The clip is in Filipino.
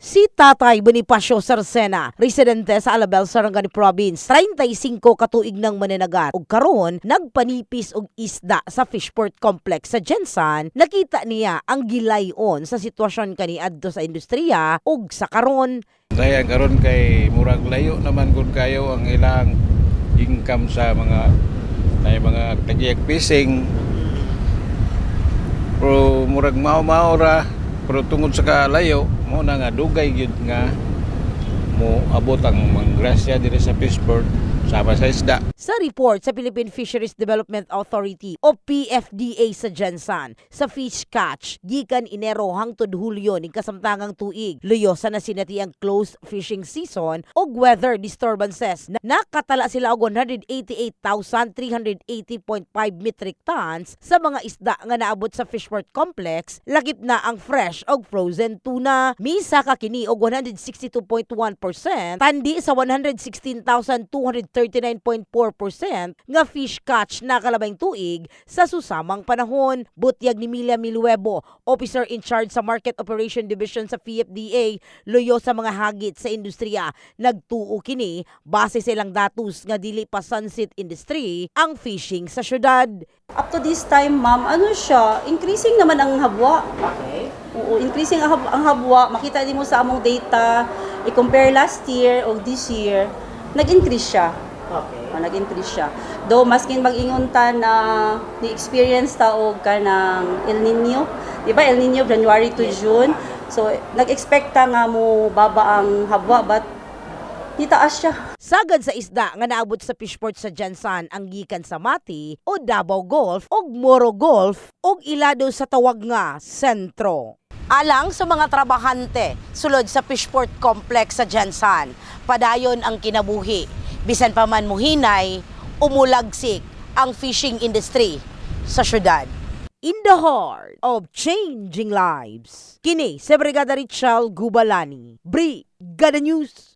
Si Tatay Bonifacio Sarcena, residente sa Alabel, Sarangani Province, 35 katuig ng mananagat. ug karon nagpanipis og isda sa Fishport Complex sa Jensan, nakita niya ang gilayon sa sitwasyon kani adto sa industriya ug sa karon Dahil karon kay murag layo naman gud kayo ang ilang income sa mga na mga tagiyak fishing. Pero murag mao-mao ra pero tungod sa kalayo mo na nga dugay gyud nga mo abot ang manggrasya diri sa Fishport sama sa isda. Sa report sa Philippine Fisheries Development Authority o PFDA sa Jensan, sa fish catch, gikan Enero hangtod Hulyo ning kasamtangang tuig, luyosa na sinati ang closed fishing season o weather disturbances. Na- Nakatala sila og 188,380.5 metric tons sa mga isda nga naabot sa Fishport Complex, lagip na ang fresh og frozen tuna. Misa ka kini og 162.1%, tandi sa 116,239.4% nga fish catch na kalabing tuig sa susamang panahon. Butyag ni Milia Miluebo, officer in charge sa Market Operation Division sa PFDA, luyo sa mga hagit sa industriya. Nagtuo kini base sa ilang datos nga dili pa sunset industry ang fishing sa syudad. Up to this time, ma'am, ano siya, increasing naman ang habwa. Okay. Oo, increasing ang, hab- ang habwa. Makita din mo sa among data, i-compare last year o this year, nag-increase siya. Okay. Ah, nag-increase siya. Though, maskin mag-ingon ta na ni-experience ta og ka ng El Nino. Di ba, El Nino, January to June. So, nag-expect ta nga mo baba ang habwa, but nitaas siya. Sagad sa isda nga naabot sa fishport sa Jansan ang gikan sa Mati o Davao Golf o Moro Golf o ilado sa tawag nga sentro. Alang sa mga trabahante sulod sa fishport complex sa Jansan, padayon ang kinabuhi. Bisan pa man muhinay, umulagsik ang fishing industry sa syudad. In the heart of changing lives. Kini sa Brigada Richal Gubalani. Brigada News.